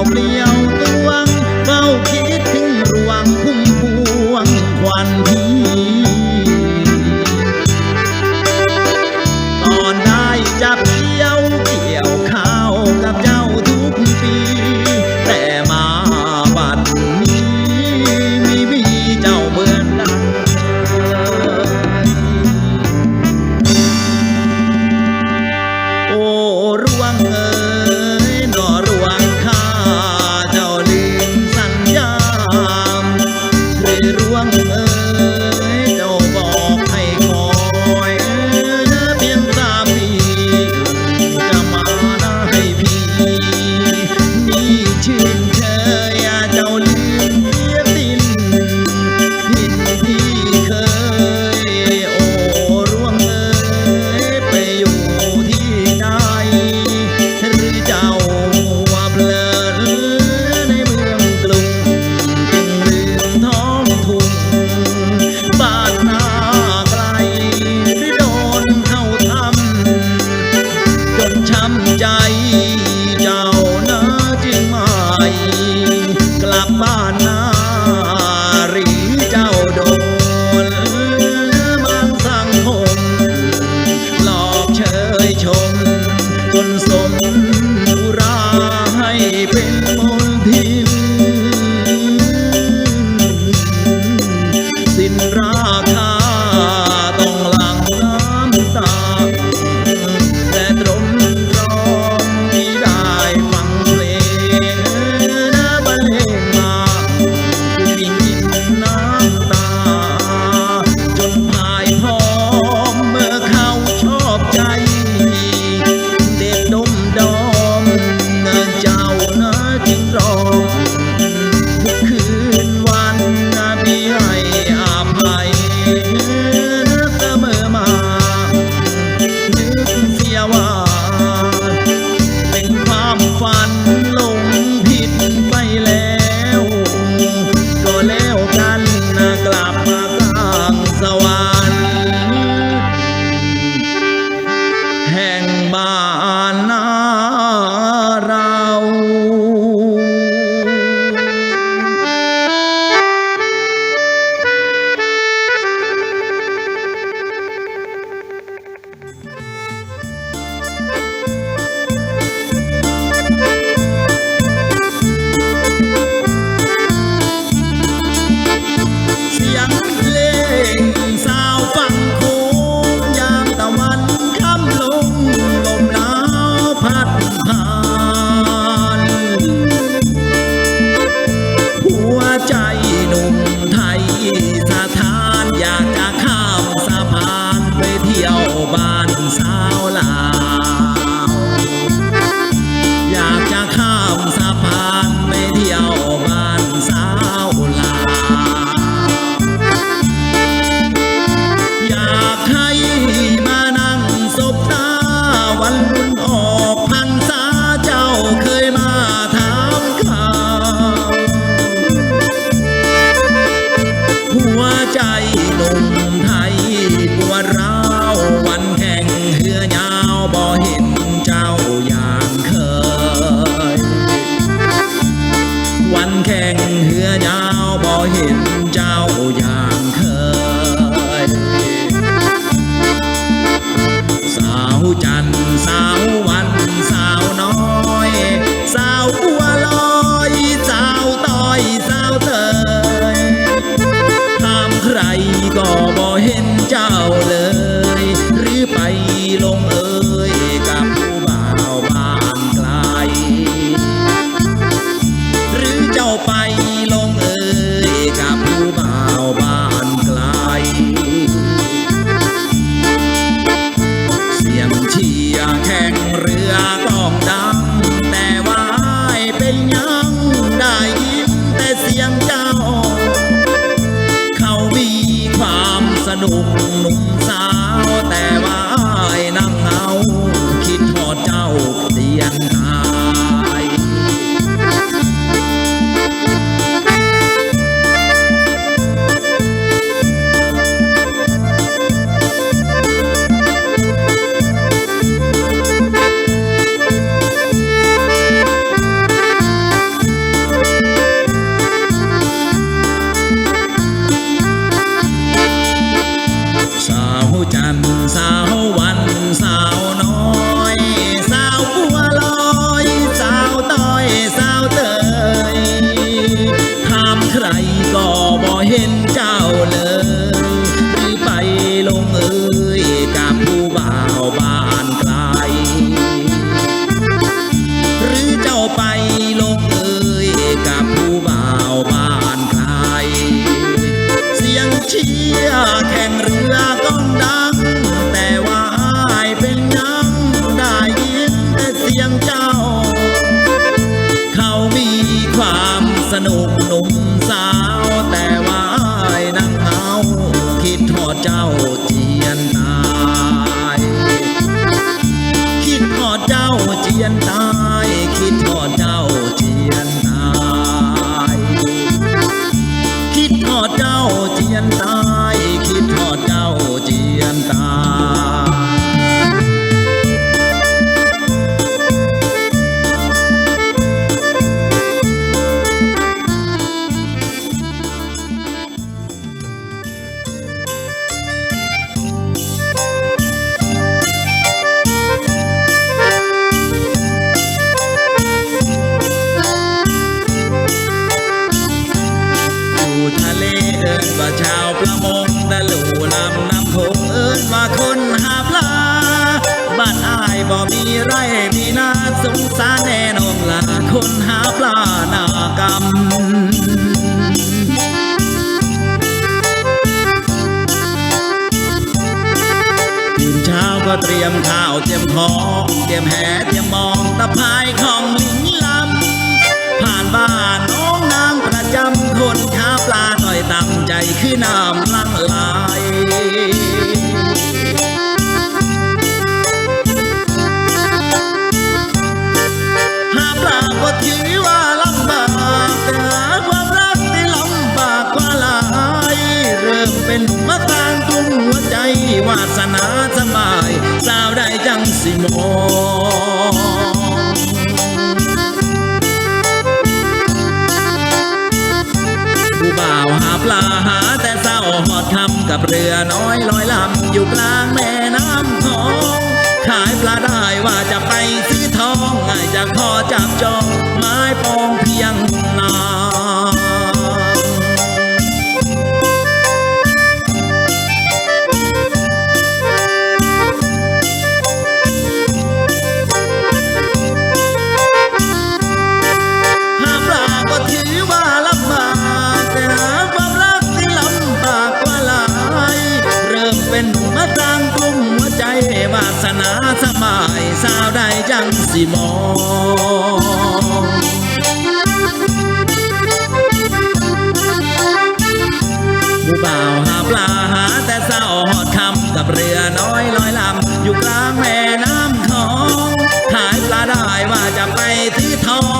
Oblivion. Yeah. นุกหนุ่มสาวแต่ว่านั่งเอา คิดทอดเจ้าเตียนตา ยนตา ก็เตรียมข้าวเตรียมของเตรียมแหเตรียมมองตะพายของลิงลำผ่านบ้านน้องนางประจำคนค้าปลาต่อยต่ำใจคือน้ำลังไหล มาต่างกลุ่มหัวใจวาสนาสบายสาวได้จังสิมองผู้บ่าวหาปลาหาแต่เศร้าหอดคำกับเรือน้อยลอยลำอยู่กลางแม่น้ำของ ขายปลาได้ว่าจะไปซื้อทองง่ายจะขอจับจองไม้ปองเพียง ยังสิมองผู้บ่าวหาปลาหาแต่เศร้าหอดคำกับเรือน้อยลอยลำอยู่กลางแม่น้ำของหายปลาได้ว่าจะไปที่ทอง